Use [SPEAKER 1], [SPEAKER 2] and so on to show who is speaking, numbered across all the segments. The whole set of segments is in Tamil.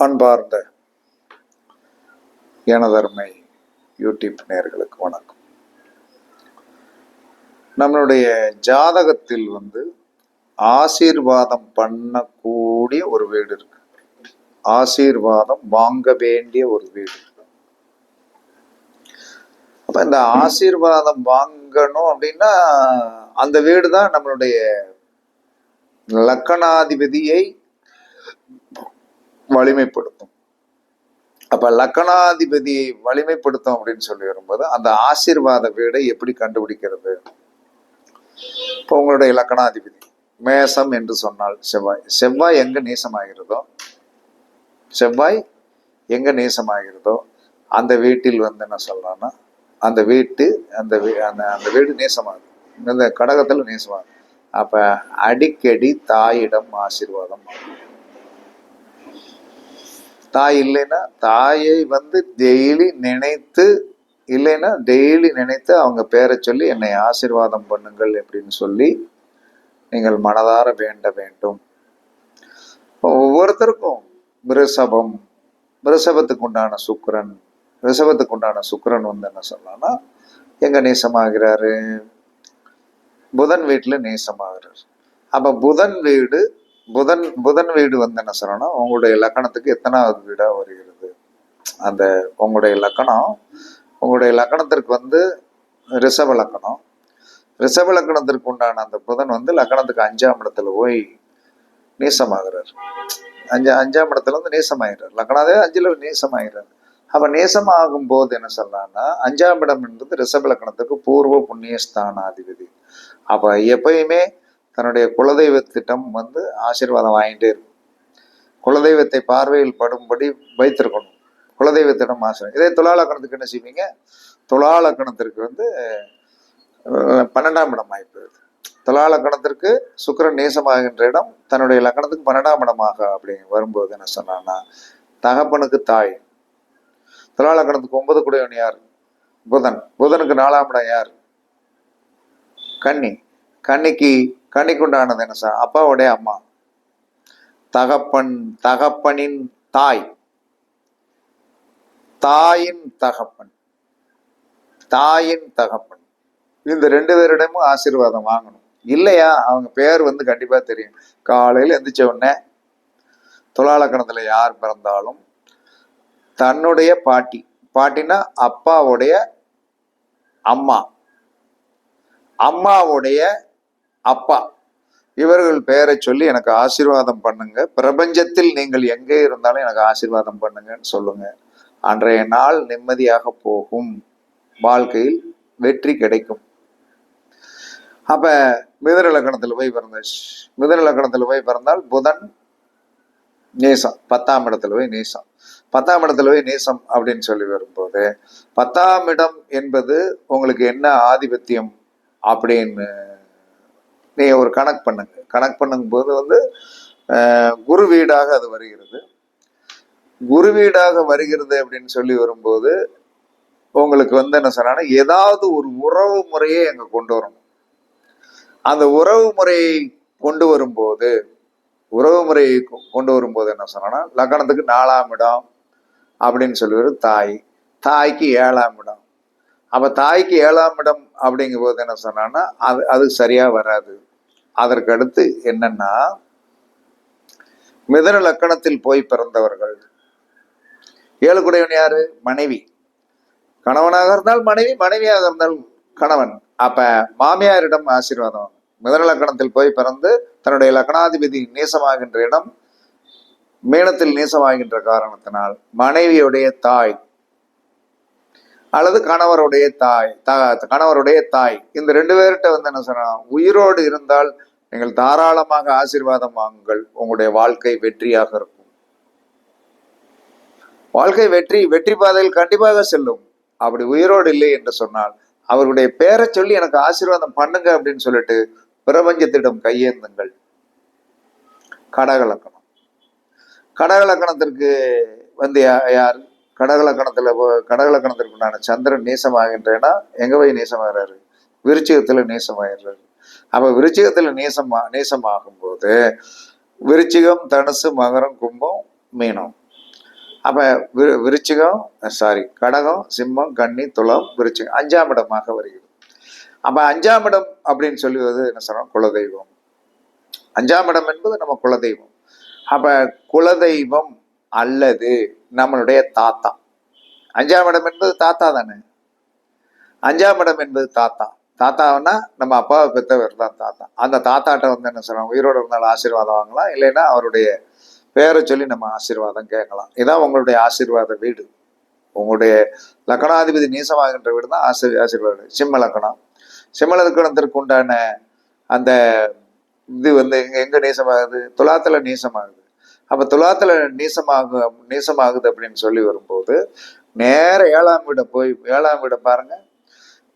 [SPEAKER 1] அன்பார்ந்த எனதர்மை யூடியூப் நேயர்களுக்கு வணக்கம். நம்மளுடைய ஜாதகத்தில் வந்து ஆசீர்வாதம் பண்ணக்கூடிய ஒரு வீடு இருக்கு. ஆசீர்வாதம் வாங்க வேண்டிய ஒரு வீடு அப்ப இந்த ஆசீர்வாதம் வாங்கணும் அப்படின்னா அந்த வீடு தான் நம்மளுடைய லக்கணாதிபதியை வலிமைப்படுத்தும். அப்ப லக்கணாதிபதியை வலிமைப்படுத்தும் அப்படின்னு சொல்லி வரும்போது அந்த ஆசிர்வாத வீடை எப்படி கண்டுபிடிக்கிறது? இப்போ உங்களுடைய லக்கணாதிபதி மேசம் என்று சொன்னால் செவ்வாய். செவ்வாய் எங்க நேசமாகிறதோ? செவ்வாய் எங்க நேசமாகிறதோ? அந்த வீட்டில் வந்து என்ன சொல்லலாம்னா அந்த வீட்டு அந்த வீ அந்த அந்த வீடு நேசமாகும். இந்த கடகத்துல நேசமாகும். அப்ப அடிக்கடி தாயிடம் ஆசீர்வாதம் தாய் இல்லைன்னா தாயை வந்து டெய்லி நினைத்து இல்லைன்னா டெய்லி நினைத்து அவங்க பேரை சொல்லி என்னை ஆசீர்வாதம் பண்ணுங்கள் அப்படின்னு சொல்லி நீங்கள் மனதார வேண்ட வேண்டும். ஒவ்வொருத்தருக்கும் ரிஷபம் ரிஷபத்துக்கு உண்டான சுக்கரன் ரிஷபத்துக்கு உண்டான சுக்கரன் வந்து என்ன சொல்லலாம்னா எங்க நேசமாகிறாரு? புதன் வீட்டில் நேசமாகிறார். அப்போ புதன் வீடு புதன் புதன் வீடு வந்து என்ன சொல்லணும்னா உங்களுடைய லக்கணத்துக்கு எத்தனாவது வீடாக வருகிறது? அந்த உங்களுடைய லக்கணம் உங்களுடைய லக்கணத்திற்கு வந்து ரிஷப லக்கணம். ரிஷப லக்கணத்திற்கு உண்டான அந்த புதன் வந்து லக்கணத்துக்கு அஞ்சாம் இடத்துல போய் நீசமாகிறார். அஞ்சா அஞ்சாம் இடத்துல வந்து நேசமாகிறார் லக்கணாதே அஞ்சில் நேசமாகிறார் அப்போ நேசமாகும் போது என்ன சொல்லலாம்னா அஞ்சாம் இடம் என்பது ரிஷப லக்கணத்துக்கு பூர்வ புண்ணிய ஸ்தானாதிபதி அப்போ எப்பயுமே தன்னுடைய குலதெய்வத்திட்டம் வந்து ஆசீர்வாதம் வாங்கிட்டே இருக்கும். குலதெய்வத்தை பார்வையில் படும்படி வைத்திருக்கணும். குலதெய்வத்திடம் ஆசிரியம் இதே துலாலக்கணத்துக்கு என்ன செய்வீங்க? துலாலக்கணத்திற்கு வந்து பன்னெண்டாம் இடம் ஆயிப்போகுது துலாலக்கணத்திற்கு சுக்கிரன் நேசமாகின்ற இடம் தன்னுடைய லக்கணத்துக்கு பன்னெண்டாம் இடமாக அப்படி வரும்போது என்ன சொன்னான்னா தகப்பனுக்கு தாய். துலாலக்கணத்துக்கு ஒன்பது குடையவன் யார்? புதன். புதனுக்கு நாலாம் இடம் யார்? கன்னி. கன்னிக்கு கன்னிக்குண்டானது என்ன சார்? அப்பாவுடைய அம்மா. தகப்பன் தகப்பனின் தாய். தாயின் தகப்பன். தாயின் தகப்பன். இந்த ரெண்டு பேரிடமும் ஆசீர்வாதம் வாங்கணும். இல்லையா? அவங்க பேர் வந்து கண்டிப்பா தெரியும். காலையில் எந்திரிச்ச உடனே துலாலக்கணத்தில் யார் பிறந்தாலும் தன்னுடைய பாட்டி. பாட்டினா அப்பாவுடைய அம்மா. அம்மாவுடைய அப்பா. இவர்கள் பெயரை சொல்லி எனக்கு ஆசீர்வாதம் பண்ணுங்க. பிரபஞ்சத்தில் நீங்கள் எங்கே இருந்தாலும் எனக்கு ஆசீர்வாதம் பண்ணுங்கன்னு சொல்லுங்க. அன்றைய நாள் நிம்மதியாக போகும். வாழ்க்கையில் வெற்றி கிடைக்கும். அப்ப மிதன லக்கணத்துல போய் பிறந்த மிதன லக்கணத்துல போய் பிறந்தால் புதன் நேசம். பத்தாம் இடத்துல போய் நேசம். பத்தாம் இடத்துல போய் நேசம் அப்படின்னு சொல்லி வரும்போது பத்தாம் இடம் என்பது உங்களுக்கு என்ன ஆதிபத்தியம் அப்படின்னு நீங்கள் ஒரு கணக்கு பண்ணுங்க. கணக்கு பண்ணும்போது வந்து குரு வீடாக அது வருகிறது. குரு வீடாக வருகிறது அப்படின்னு சொல்லி வரும்போது உங்களுக்கு வந்து என்ன சொன்னா ஏதாவது ஒரு உறவு முறையை அங்கே கொண்டு வரணும். அந்த உறவு முறையை கொண்டு வரும்போது உறவு முறையை கொ- கொண்டு வரும்போது என்ன சொன்னா லக்கணத்துக்கு நாலாம் இடம் அப்படின்னு சொல்லி ஒரு தாய். தாய்க்கு ஏழாம் இடம். அப்ப தாய்க்கு ஏழாம் இடம் அப்படிங்கும் போது என்ன சொன்னான்னா அது அது சரியா வராது. அதற்கு அடுத்து என்னன்னா மிதன லக்கணத்தில் போய் பிறந்தவர்கள். ஏழுக்குடையவன் யாரு? மனைவி. கணவனாக இருந்தால் மனைவி மனைவியாக இருந்தால் கணவன். அப்ப மாமியாரிடம் ஆசீர்வாதம். மிதன லக்கணத்தில் போய் பிறந்து தன்னுடைய லக்கணாதிபதி நேசமாகின்ற இடம் மீனத்தில் நேசமாகின்ற காரணத்தினால் மனைவியுடைய தாய் அல்லது கணவருடைய தாய் கணவருடைய தாய். இந்த ரெண்டு பேர்கிட்ட வந்து என்ன சொன்னா உயிரோடு இருந்தால் நீங்கள் தாராளமாக ஆசீர்வாதம் வாங்குங்கள். உங்களுடைய வாழ்க்கை வெற்றியாக இருக்கும். வாழ்க்கை வெற்றி வெற்றி பாதையில் கண்டிப்பாக செல்லும். அப்படி உயிரோடு இல்லை என்று சொன்னால் அவருடைய பேரை சொல்லி எனக்கு ஆசீர்வாதம் பண்ணுங்க அப்படின்னு சொல்லிட்டு பிரபஞ்சத்திடம் கையேந்துங்கள். கடகலக்கணம் கடகலக்கணத்திற்கு வந்து யார்? கடகலக்கணத்தில் போ- சந்திரன் நேசமாகின்றேன்னா எங்க போய் நேசமாகிறாரு? விருச்சிகத்தில் நேசமாகிறாரு. அப்ப விருச்சிகத்தில் நேசமா நேசமாகும் போது விருச்சிகம் தனுசு மகரம் கும்பம் மீனம். அப்ப விரு விருச்சிகம் சாரி கடகம் சிம்மம் கன்னி துளம் விருச்சிகம் அஞ்சாம் இடமாக வருகிறது. அப்ப அஞ்சாம் இடம் அப்படின்னு சொல்லுவது என்ன சொல்றோம்? குலதெய்வம். அஞ்சாம் இடம் என்பது நம்ம குலதெய்வம். அப்ப குலதெய்வம் அல்லது நம்மளுடைய தாத்தா. அஞ்சாம் இடம் என்பது தாத்தா தானே? அஞ்சாம் இடம் என்பது தாத்தா. தாத்தாவுன்னா நம்ம அப்பாவை பெற்றவர் தான் தாத்தா. அந்த தாத்தாட்ட வந்து என்ன சொல்லலாம் உயிரோடு இருந்தாலும் ஆசீர்வாதம் வாங்கலாம். இல்லைன்னா அவருடைய பேரை சொல்லி நம்ம ஆசீர்வாதம் கேட்கலாம். இதான் உங்களுடைய ஆசீர்வாத வீடு. உங்களுடைய லக்கணாதிபதி நீசமாகின்ற வீடு தான் ஆசி ஆசீர்வாதம் சிம்ம லக்கணம். சிம்ம லக்கணத்திற்கு உண்டான அந்த இது வந்து எங்க எங்க நீசமாகுது? துலாத்துல நீசமாகுது. அப்போ துலாத்தில் நீசமாகு நீசமாகுது அப்படின்னு சொல்லி வரும்போது நேர ஏழாம் வீடை போய் ஏழாம் வீடை பாருங்க.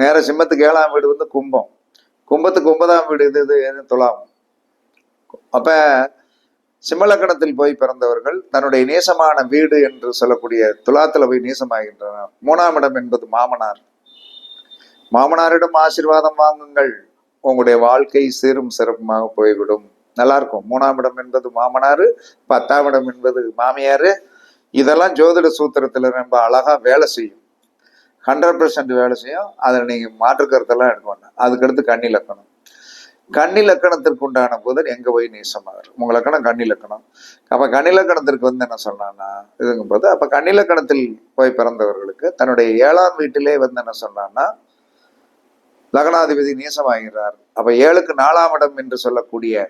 [SPEAKER 1] நேர சிம்மத்துக்கு ஏழாம் வீடு வந்து கும்பம். கும்பத்துக்கு ஒன்பதாம் வீடு இது இது எது துலாம். அப்போ சிம்மலக்கணத்தில் போய் பிறந்தவர்கள் தன்னுடைய நேசமான வீடு என்று சொல்லக்கூடிய துலாத்தில் போய் நேசமாகின்றனர். மூணாம் இடம் என்பது மாமனார். மாமனாரிடம் ஆசீர்வாதம் வாங்குங்கள். உங்களுடைய வாழ்க்கை சீரும் சிறப்புமாக போய்விடும். நல்லா இருக்கும் மூணாம் இடம் என்பது மாமனார் பத்தாம் இடம் என்பது மாமியார். இதெல்லாம் ஜோதிட சூத்திரத்துல ரொம்ப அழகா வேலை செய்யும். ஹண்ட்ரட் பர்சன்ட் வேலை செய்யும். அதில் நீங்க மாற்று கருத்தெல்லாம் எடுக்க வேண்டாம். அதுக்கடுத்து கண்ணி லக்கணம். கண்ணி லக்கணத்திற்கு உண்டான புதன் எங்க போய் நீசமாக உங்க லக்கணம் கண்ணி லக்கணம். அப்போ கண்ணி லக்கணத்திற்கு வந்து என்ன சொன்னான்னா இதுங்கும் போது அப்போ கண்ணி லக்கணத்தில் போய் பிறந்தவர்களுக்கு தன்னுடைய ஏழாம் வீட்டிலே வந்து என்ன சொன்னான்னா லக்னாதிபதி நீசமாகிறார். அப்போ ஏழுக்கு நாலாம் இடம் என்று சொல்லக்கூடிய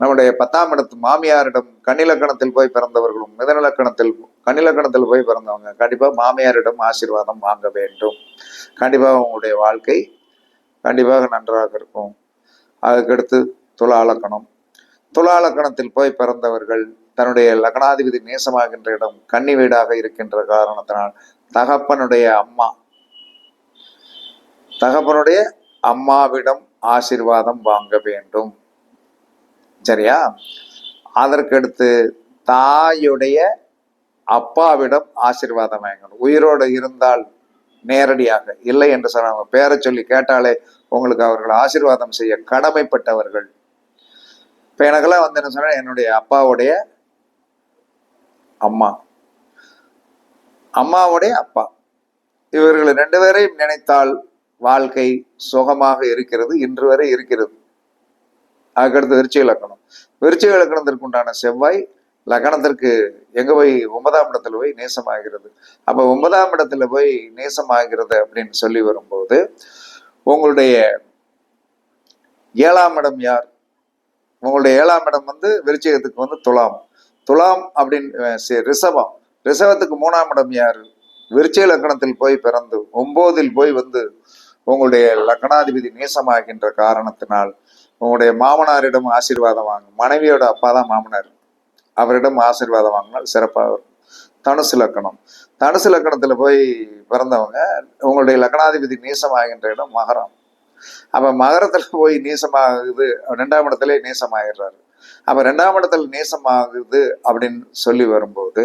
[SPEAKER 1] நம்முடைய பத்தாம் இடத்து மாமியாரிடம் கன்னிலக்கணத்தில் போய் பிறந்தவர்களும் மிதநிலக்கணத்தில் கன்னிலக்கணத்தில் போய் பிறந்தவங்க. கண்டிப்பா மாமியாரிடம் ஆசீர்வாதம் வாங்க வேண்டும். கண்டிப்பாக உங்களுடைய வாழ்க்கை கண்டிப்பாக நன்றாக இருக்கும். அதுக்கடுத்து துலாலக்கணம். துலாலக்கணத்தில் போய் பிறந்தவர்கள் தன்னுடைய லக்னாதிபதி நேசமாகின்ற இடம் கன்னி வீடாக இருக்கின்ற காரணத்தினால் தகப்பனுடைய அம்மா தகப்பனுடைய அம்மாவிடம் ஆசீர்வாதம் வாங்க வேண்டும். சரியா? அதற்கடுத்து தாயுடைய அப்பாவிடம் ஆசிர்வாதம் வாங்கணும். உயிரோடு இருந்தால் நேரடியாக இல்லை என்று சொன்னாங்க பேரை சொல்லி கேட்டாலே உங்களுக்கு அவர்கள் ஆசிர்வாதம் செய்ய கடமைப்பட்டவர்கள். இப்போ எனக்கெல்லாம் வந்து என்ன சொன்னால் என்னுடைய அப்பாவுடைய அம்மா. அம்மாவுடைய அப்பா. இவர்கள் ரெண்டு பேரையும் நினைத்தால் வாழ்க்கை சுகமாக இருக்கிறது இன்று வரை இருக்கிறது. அதுக்கடுத்து விருச்சிக லக்கணம் விருச்சிக லக்கணத்திற்கு உண்டான செவ்வாய் லக்கணத்திற்கு எங்க போய் ஒன்பதாம் இடத்துல போய் நேசமாகிறது. அப்ப ஒன்பதாம் இடத்துல போய் நேசமாகிறது அப்படின்னு சொல்லி வரும்போது உங்களுடைய ஏழாம் இடம் யார்? உங்களுடைய ஏழாம் இடம் வந்து விருச்சிகத்துக்கு வந்து துலாம். துலாம் அப்படின்னு ரிசவம் ரிஷபம். ரிஷபத்துக்கு மூணாம் இடம் யாரு? விருச்சிக லக்கணத்தில் போய் பிறந்து ஒன்பதில் போய் வந்து உங்களுடைய லக்னாதிபதி நேசமாகின்ற காரணத்தினால் உங்களுடைய மாமனாரிடம் ஆசீர்வாதம் வாங்கும். மனைவியோட அப்பா தான் மாமனார். அவரிடம் ஆசீர்வாதம் வாங்கினால் சிறப்பாக இருக்கும் தனுசு லக்கணம். தனுசு லக்கணத்தில் போய் பிறந்தவங்க உங்களுடைய லக்னாதிபதி நீசமாகின்ற இடம் மகரம். அப்ப மகரத்தில் போய் நீசமாகுது ரெண்டாம் இடத்துல நீசமாகிடுறாரு அப்போ ரெண்டாம் இடத்துல நீசமாகுது அப்படின்னு சொல்லி வரும்போது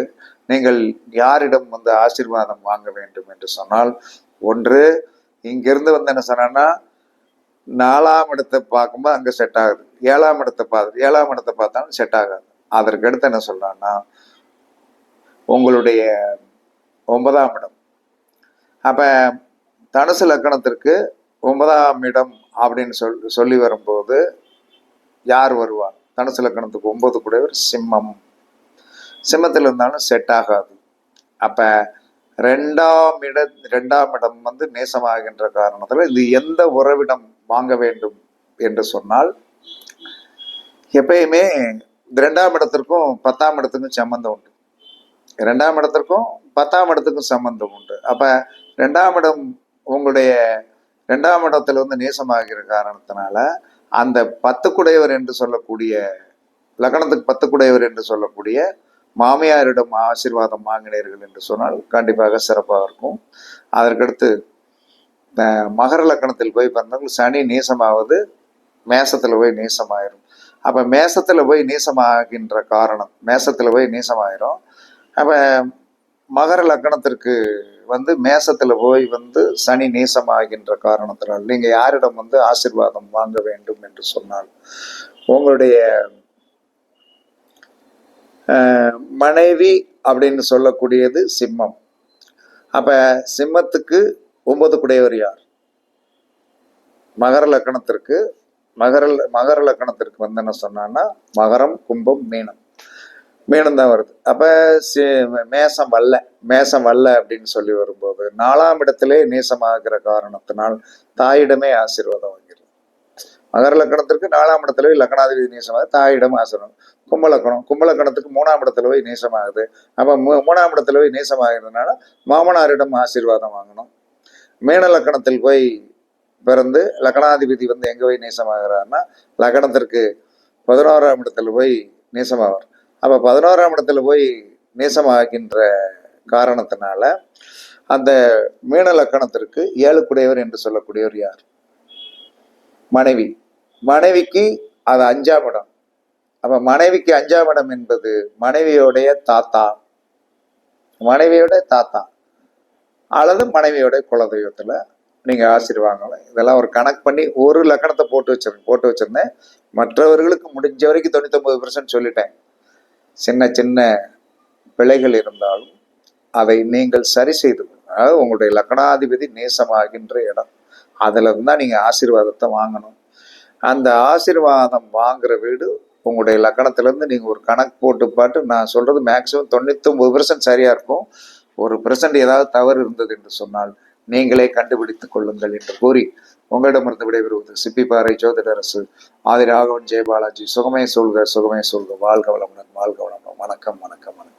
[SPEAKER 1] நீங்கள் யாரிடம் வந்து ஆசீர்வாதம் வாங்க வேண்டும் என்று சொன்னால் ஒன்று இங்கிருந்து வந்து என்ன சொன்னான்னா நாலாம் இடத்தை பார்க்கும்போது அங்கே செட் ஆகுது. ஏழாம் இடத்தை பார்த்து ஏழாம் இடத்தை பார்த்தாலும் செட் ஆகாது. அதற்கு அடுத்து என்ன சொல்கிறான்னா உங்களுடைய ஒன்பதாம் இடம். அப்போ தனுசு லக்கணத்திற்கு ஒன்பதாம் இடம் அப்படின்னு சொல் சொல்லி வரும்போது யார் வருவார் தனுசு லக்கணத்துக்கு ஒன்பது கூடவர் சிம்மம். சிம்மத்தில் இருந்தாலும் செட் ஆகாது. அப்போ ரெண்டாம் இட ரெண்டாம் இடம் வந்து நேசமாகின்ற காரணத்தில் இது எந்த உறவிடம் வாங்க வேண்டும் என்று சொன்னால் எப்பயுமே ரெண்டாம் இடத்திற்கும் பத்தாம் இடத்துக்கும் சம்பந்தம் உண்டு. ரெண்டாம் இடத்திற்கும் பத்தாம் இடத்துக்கும் சம்பந்தம் உண்டு. அப்போ ரெண்டாம் இடம் உங்களுடைய ரெண்டாம் இடத்துல வந்து நேசமாகிற காரணத்தினால அந்த பத்து குடையவர் என்று சொல்லக்கூடிய லக்னத்துக்கு பத்து குடையவர் என்று சொல்லக்கூடிய மாமியாரிடம் ஆசீர்வாதம் வாங்கினீர்கள் என்று சொன்னால் கண்டிப்பாக சிறப்பாக இருக்கும். அதற்கடுத்து மகர லக்கணத்தில் போய் பிறந்தவங்க சனி நீசமாவது மேசத்தில் போய் நீசமாயிரும். அப்போ மேசத்தில் போய் நீசமாகின்ற காரணம் மேசத்தில் போய் நீசமாயிரும். அப்போ மகர லக்கணத்திற்கு வந்து மேசத்தில் போய் வந்து சனி நீசமாகின்ற காரணத்தினால் நீங்கள் யாரிடம் வந்து ஆசீர்வாதம் வாங்க வேண்டும் என்று சொன்னால் உங்களுடைய மனைவி அப்படின்னு சொல்லக்கூடியது சிம்மம். அப்ப சிம்மத்துக்கு ஒன்பது குடையவர் யார்? மகர லக்கணத்திற்கு மகர மகர லக்கணத்திற்கு வந்து என்ன சொன்னான்னா மகரம் கும்பம் மீனம். மீனம் தான் வருது. அப்ப சி- மேசம் வல்ல மேசம் வல்ல அப்படின்னு சொல்லி வரும்போது நாலாம் இடத்திலே நேசமாகிற காரணத்தினால் தாயிடமே ஆசீர்வாதம் மகர லக்கணத்திற்கு நாலாம் இடத்துல போய் லக்கணாதிபதி நேசமாக தாயிடம் ஆசனம் கும்பலக்கணம் கும்பலக்கணத்துக்கு மூணாம் இடத்துல போய் நேசமாகுது. அப்போ மூ- மூணாம் இடத்துல போய் நேசமாகிறதுனால மாமனாரிடம் ஆசீர்வாதம் வாங்கணும். மீன லக்கணத்தில் போய் பிறந்து லக்னாதிபதி வந்து எங்கே போய் நேசமாகிறார்னா லக்னத்திற்கு பதினோராம் இடத்துல போய் நேசமாவார். அப்போ பதினோராம் இடத்துல போய் நேசமாகின்ற காரணத்தினால அந்த மீன லக்கணத்திற்கு ஏழுக்குடையவர் என்று சொல்லக்கூடியவர் யார்? மனைவி. மனைவிக்கு அது அஞ்சாம் இடம். அப்ப மனைவிக்கு அஞ்சாம் இடம் என்பது மனைவியோடைய தாத்தா மனைவியோட தாத்தா அல்லது மனைவியோட குலதெய்வத்துல நீங்க ஆசீர்வாங்கலாம் இதெல்லாம் ஒரு கணக்கு பண்ணி ஒரு லக்கணத்தை போட்டு வச்சிருக்கேன் போட்டு வச்சிருந்தேன். மற்றவர்களுக்கு முடிஞ்ச வரைக்கும் தொண்ணூத்தொன்பது பெர்சன்ட் சொல்லிட்டேன். சின்ன சின்ன பிழைகள் இருந்தாலும் அதை நீங்கள் சரி செய்து அதாவது உங்களுடைய லக்கணாதிபதி நேசமாகின்ற இடம். அதுல இருந்தா நீங்க ஆசீர்வாதத்தை வாங்கணும். அந்த ஆசீர்வாதம் வாங்குற வீடு உங்களுடைய லக்கணத்திலேருந்து நீங்கள் ஒரு கணக்கு போட்டு பாட்டு நான் சொல்கிறது மேக்ஸிமம் தொண்ணூத்தொம்பது பெர்சன்ட் சரியாக இருக்கும். ஒரு பெர்சன்ட் ஏதாவது தவறு இருந்தது என்று சொன்னால் நீங்களே கண்டுபிடித்துக் கொள்ளுங்கள் என்று கூறி உங்களிடமிருந்து விடைபெறுவது சிப்பிப்பாறை ஜோதிடரசு ஆதி ராகவன் ஜெயபாலாஜி. சுகமே சொல்க சுகமே சொல்க. வாழ்க வளமுடன் வாழ்க வளமுடன். வணக்கம் வணக்கம் வணக்கம்.